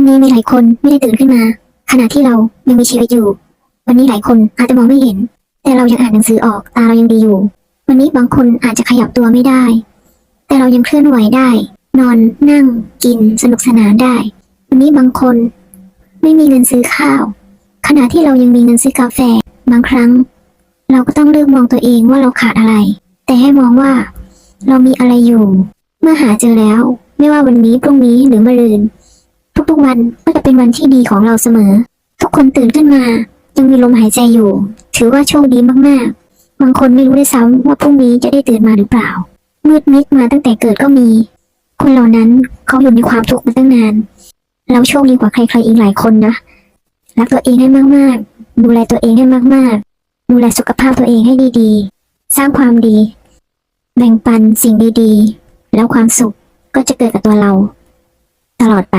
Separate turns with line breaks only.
วันนี้มีหลายคนไม่ได้ตื่นขึ้นมา ขณะที่เรายังมีชีวิตอยู่ วันนี้หลายคนอาจจะมองไม่เห็น แต่เรายังอ่านหนังสือออกตาเรายังดีอยู่ วันนี้บางคนอาจจะขยับตัวไม่ได้ แต่เรายังเคลื่อนไหวได้ นอนนั่ง กินสนุกสนานได้ วันนี้บางคน ไม่มีเงินซื้อข้าว ขณะที่เรายังมีเงินซื้อกาแฟ บางครั้ง เราก็ต้องเลือกมองตัวเองว่าเราขาดอะไร แต่ให้มองว่า เรามีอะไรอยู่ เมื่อหาเจอแล้ว ไม่ว่าวันนี้พรุ่งนี้หรือมะรืน ทุกๆวันก็จะเป็นวันที่ดีของเราเสมอ ทุกคนตื่นขึ้นมา ยังมีลมหายใจอยู่ ถือว่าโชคดีมากๆ บางคนไม่รู้ด้วยซ้ำว่าพรุ่งนี้จะได้ตื่นมาหรือเปล่า มืดมิดมาตั้งแต่เกิดก็มี คนเหล่านั้นเขาอยู่ในความทุกข์มาตั้งนาน เราโชคดีกว่าใครๆอีกหลายคนนะรักตัวเองให้มากๆ ดูแลตัวเองให้มากๆ ดูแลสุขภาพตัวเองให้ดีๆ สร้างความดี แบ่งปันสิ่งดีๆ แล้วความสุขก็จะเกิดกับตัวเรา ตลอดไป